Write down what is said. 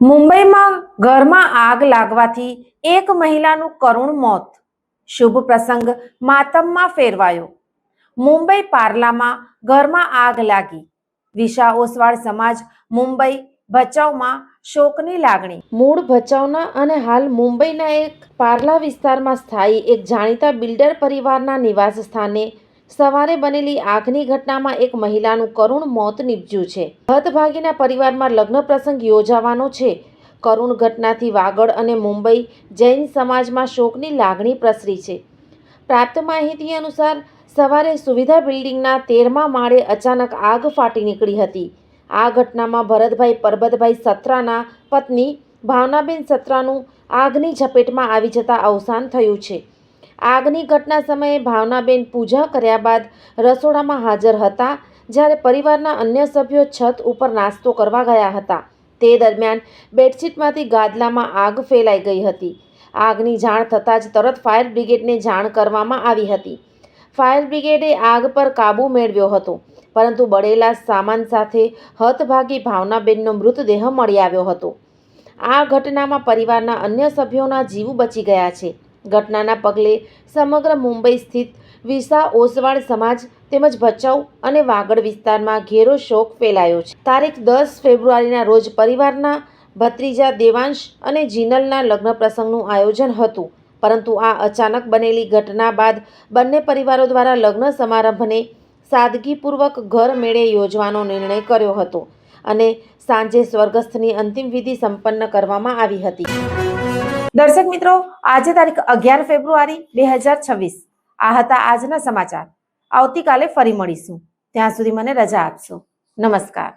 મુંબઈમાં ઘરમાં આગ લાગવાથી એક મહિલાનું કરુણ મોત. શુભ પ્રસંગ માતમમાં ફેરવાયો. મુંબઈ પાર્લામાં ઘરમાં આગ લાગી. વિશા ઓસવાળ સમાજ મુંબઈ ભચાઉમાં શોકની લાગણી. મૂળ ભચાઉના અને હાલ મુંબઈના એક પાર્લા વિસ્તારમાં સ્થાયી એક જાણીતા બિલ્ડર પરિવારના નિવાસ સ્થાને સવારે બનેલી આગની ઘટનામાં એક મહિલાનું કરુણ મોત નીપજ્યું છે. હતભાગીના પરિવારમાં લગ્ન પ્રસંગ યોજાવાનો છે. કરુણ ઘટનાથી વાગડ અને મુંબઈ જૈન સમાજમાં શોકની લાગણી પ્રસરી છે. પ્રાપ્ત માહિતી અનુસાર, સવારે સુવિધા બિલ્ડિંગના તેરમા માળે અચાનક આગ ફાટી નીકળી હતી. આ ઘટનામાં ભરતભાઈ પરબતભાઈ સત્રાના પત્ની, ભાવનાબેન સત્રાનું આગની ઝપેટમાં આવી જતા અવસાન થયું છે. આગની ઘટના સમયે ભાવનાબેન પૂજા કર્યા બાદ રસોડામાં હાજર હતા, જ્યારે પરિવારના અન્ય સભ્યો છત ઉપર નાસ્તો કરવા ગયા હતા. તે દરમિયાન બેડશીટમાંથી ગાદલામાં આગ ફેલાઈ ગઈ હતી. આગની જાણ થતાં જ તરત ફાયર બ્રિગેડને જાણ કરવામાં આવી હતી. ફાયર બ્રિગેડે આગ પર કાબૂ મેળવ્યો હતો, પરંતુ બળેલા સામાન સાથે હતભાગી ભાવનાબેનનો મૃતદેહ મળી આવ્યો હતો. આ ઘટનામાં પરિવારના અન્ય સભ્યોના જીવ બચી ગયા છે. ઘટનાના પગલે સમગ્ર મુંબઈ સ્થિત વિસા ઓસવાળ સમાજ તેમજ ભચાઉ અને વાગડ વિસ્તારમાં ઘેરો શોક ફેલાયો છે. તારીખ દસ ફેબ્રુઆરીના રોજ પરિવારના ભત્રીજા દેવાંશ અને જીનલના લગ્ન પ્રસંગનું આયોજન હતું. પરંતુ આ અચાનક બનેલી ઘટના બાદ બંને પરિવારો દ્વારા લગ્ન સમારંભને સાદગીપૂર્વક ઘર મેળે યોજવાનો નિર્ણય કર્યો હતો અને સાંજે સ્વર્ગસ્થની અંતિમ વિધિ સંપન્ન કરવામાં આવી હતી. દર્શક મિત્રો, આજે તારીખ અગિયાર ફેબ્રુઆરી બે હજાર છવ્વીસ. આ હતા આજના સમાચાર. આવતીકાલે ફરી મળીશું. ત્યાં સુધી મને રજા આપશો. નમસ્કાર.